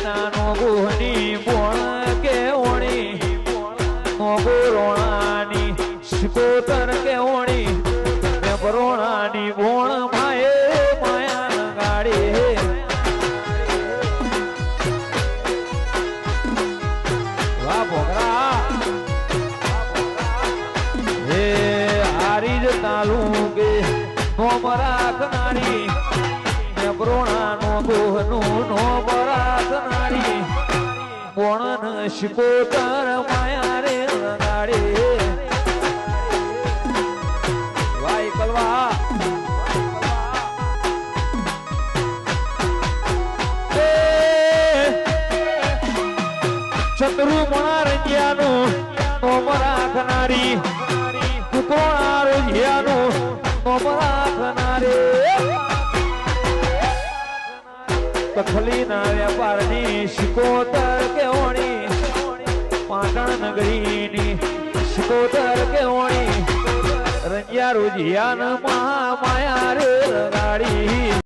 નાનો ગુહની બોળ કેવણી મોગો રોણાની શિકોતર કેવણી રોણાની બોણ ભાઈ માયા લગાડી વાહ ભોગરા હે હારી જ તાલુકે નોમ રાખનારી બોણન તાર માયા રે લગાડી વાય કલવા. ચંદ્રુ મણા રંજિયાનું નોમ રાખનારી કુકોણા રંજિયાનું નોમ રાખનારી કથલી ના વેપારની શિકોતર પાટણ નગરીની શિકોતર કેવણી રંજ્યા રોજિયાન મહા માયા